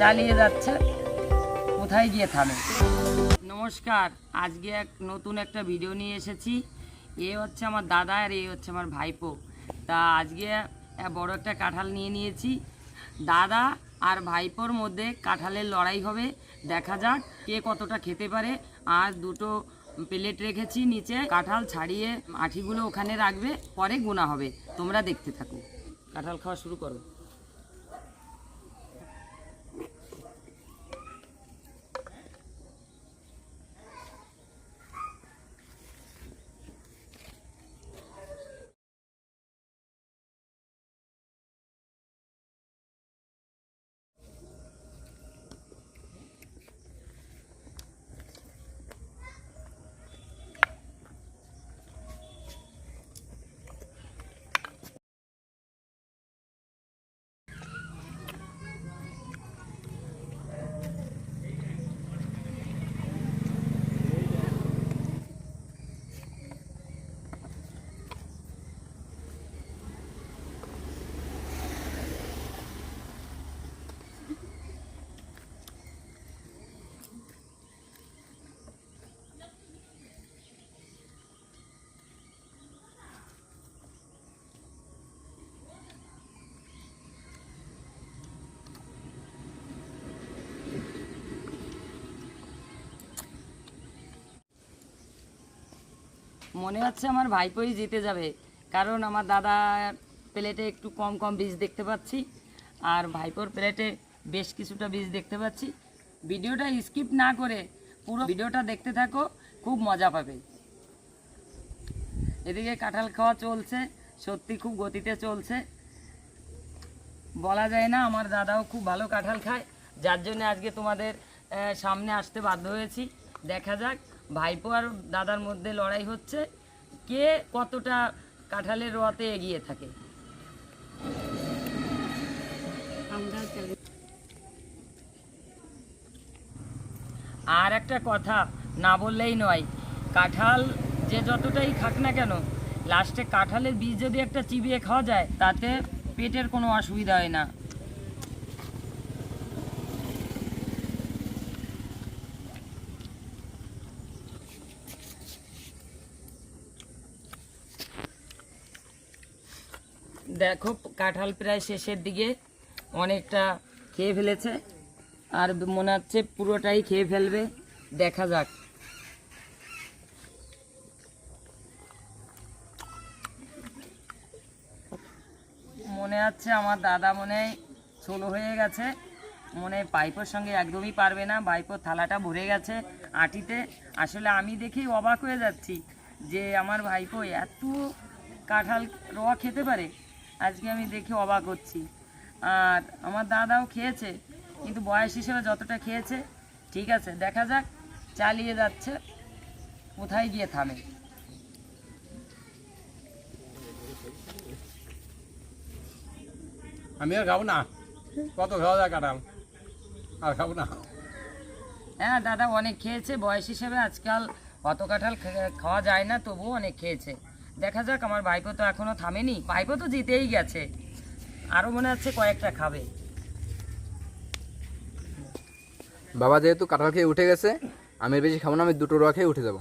চালিয়ে যাচ্ছে, কোথায় গিয়ে থামে। নমস্কার, আজকে এক নতুন একটা ভিডিও নিয়ে এসেছি। এ হচ্ছে আমার দাদা আর এ হচ্ছে আমার ভাইপো। তা আজকে বড় একটা কাঁঠাল নিয়ে নিয়েছি। দাদা আর ভাইপোর মধ্যে কাঁঠালের লড়াই হবে। দেখা যাক কে কতটা খেতে পারে। আর দুটো প্লেট রেখেছি নিচে। কাঁঠাল ছাড়িয়ে আঠিগুলো ওখানে রাখবে, পরে গুণা হবে। তোমরা দেখতে থাকো। কাঁঠাল খাওয়া শুরু করো। মনে হচ্ছে আমার ভাইপোই জিতে যাবে। কারণ আমার দাদা প্লেটে একটু কম কম বীজ দেখতে পাচ্ছি, আর ভাইপোর প্লেটে বেশ কিছুটা বীজ দেখতে পাচ্ছি। ভিডিওটা স্কিপ না করে পুরো ভিডিওটা দেখতে থাকো, খুব মজা পাবে। এদিকে কাঁঠাল খাওয়া চলছে, সত্যি খুব গতিতে চলছে। বলা যায় না আমার দাদাও খুব ভালো কাঁঠাল খায়, যার জন্য আজকে তোমাদের সামনে আসতে বাধ্য হয়েছি। দেখা যাক। ভাইপো আর দাদার মধ্যে লড়াই হচ্ছে। কে কতটা কাঁঠালের রোয়াতে এগিয়ে থাকে? আর একটা কথা, না বললেই নয়, কাঁঠাল যে যতটাই খাক না কেন, লাস্টে কাঁঠালের বীজ যদি একটা চিবিয়ে খাওয়া যায়, তাতে পেটের কোনো অসুবিধা হয় না। দেখো, কাঁঠাল প্রায় শেষের দিকে অনেকটা খেয়ে ফেলেছে। আর মনে হচ্ছে পুরোটাই খেয়ে ফেলবে। দেখা যাক। মনে হচ্ছে আমার দাদা মনে হয় ছোলো হয়ে গেছে। মনে পাইপোর সঙ্গে একদমই পারবে না। বাইপোর থালাটা ভরে গেছে আটিতে। আসলে আমি দেখেই অবাক হয়ে যাচ্ছি যে আমার ভাইপো এত কাঁঠাল রোয়া খেতে পারে। আজকে আমি দেখে অবাক হচ্ছি। আর আমার দাদাও খেয়েছে কিন্তু বয়স হিসেবে যতটা খেয়েছে ঠিক আছে দেখা যাক চালিয়ে যাচ্ছে কোথায় গিয়ে থামে। আমি আর খাব না। কত খাওয়া যায় কাটাল আর খাব না। হ্যাঁ দাদা অনেক খেয়েছে বয়স হিসেবে আজকাল অত কাঁঠাল খাওয়া যায় না তবুও অনেক খেয়েছে। দেখা যাক আমার ভাইপো তো এখনও থামেনি। ভাইপো তো জিতেই গেছে। আরও মনে হচ্ছে কয়েকটা খাবে। বাবা যেহেতু কাঁঠাল খেয়ে উঠে গেছে আমি বেশি খাব না আমি দুটো রোয়া খেয়ে উঠে যাব।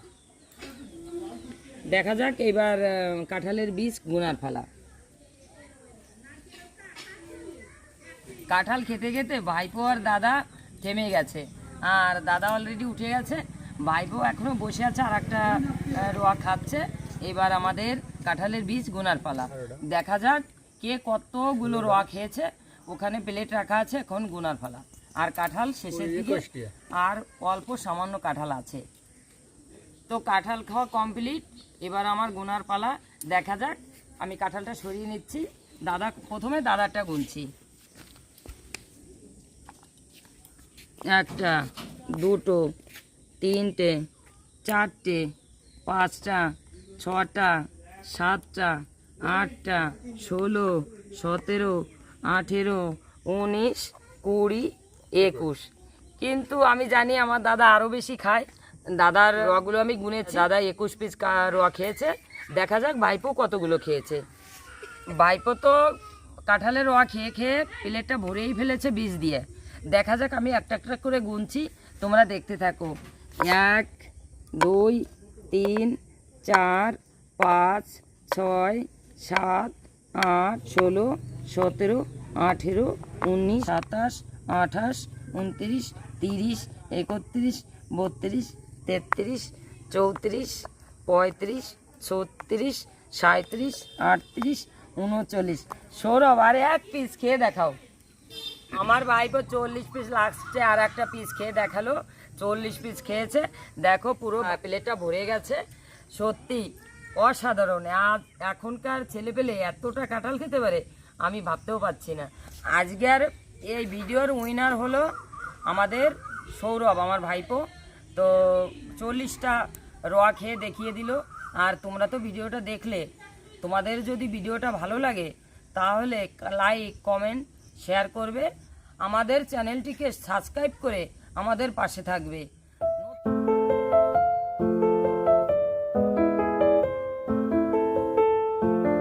দেখা যাক এবার কাঁঠালের বীজ গুনার ফেলা। কাঁঠাল খেতে খেতে ভাইপো আর দাদা থেমে গেছে। আর দাদা অলরেডি উঠে গেছে ভাইপো এখনও বসে আছে আর একটা রোয়া খাচ্ছে। এবার আমাদের কাঁঠালের বীজ গুনার পালা। দেখা যাক কে কতগুলো রোয়া খেয়েছে ওখানে প্লেট রাখা আছে এখন গুনার পালা। আর কাঁঠাল শেষের দিকে আর অল্প সামান্য কাঁঠাল আছে। তো কাঁঠাল খাওয়া কমপ্লিট এবার আমার গুনার পালা। দেখা যাক আমি কাঁঠালটা সরিয়ে নিচ্ছি। দাদা প্রথমে দাদাটা গুনছি। একটা দুটো তিনটে চারটে পাঁচটা ছটা, সাতটা, আটটা, ষোলো, সতেরো, আঠেরো, উনিশ, কুড়ি, একুশ। কিন্তু আমি জানি আমার দাদা আরও বেশি খায়। দাদার রগুলো আমি গুনেছি। দাদা একুশ পিস রোয়া খেয়েছে। দেখা যাক ভাইপো কতগুলো খেয়েছে। ভাইপো তো কাঁঠালের রোয়া খেয়ে খেয়ে প্লেটটা ভরেই ফেলেছে বীজ দিয়ে। দেখা যাক আমি একটা একটা করে গুনছি। তোমরা দেখতে থাকো। এক, দুই, তিন চার, পাঁচ, ছয়, সাত, আট, ষোলো, সতেরো, আঠেরো, উনিশ, সাতাশ, আঠাশ, উনত্রিশ, তিরিশ, একত্রিশ, বত্রিশ, তেত্রিশ, চৌত্রিশ, পঁয়ত্রিশ, ছত্রিশ সাঁত্রিশ আটত্রিশ, উনচল্লিশ। সৌরভ, আর এক পিস খেয়ে দেখাও। আমার ভাইপো চল্লিশ পিস লাস্টে আর একটা পিস খেয়ে দেখাল। চল্লিশ পিস খেয়েছে। দেখো পুরো প্লেটটা ভরে গেছে। সত্যি, অসাধারণ। আজ এখনকার ছেলেপেলে এতটা কাঁঠাল খেতে পারে, আমি ভাবতেও পারছি না। আজকের এই ভিডিওর উইনার হলো আমাদের সৌরভ, আমার ভাইপো। তো চল্লিশটা রোয়া খেয়ে দেখিয়ে দিল। আর তোমরা তো ভিডিওটা দেখলে, তোমাদের যদি ভিডিওটা ভালো লাগে, তাহলে লাইক কমেন্ট শেয়ার করবে। আমাদের চ্যানেলটিকে সাবস্ক্রাইব করে আমাদের পাশে থাকবে।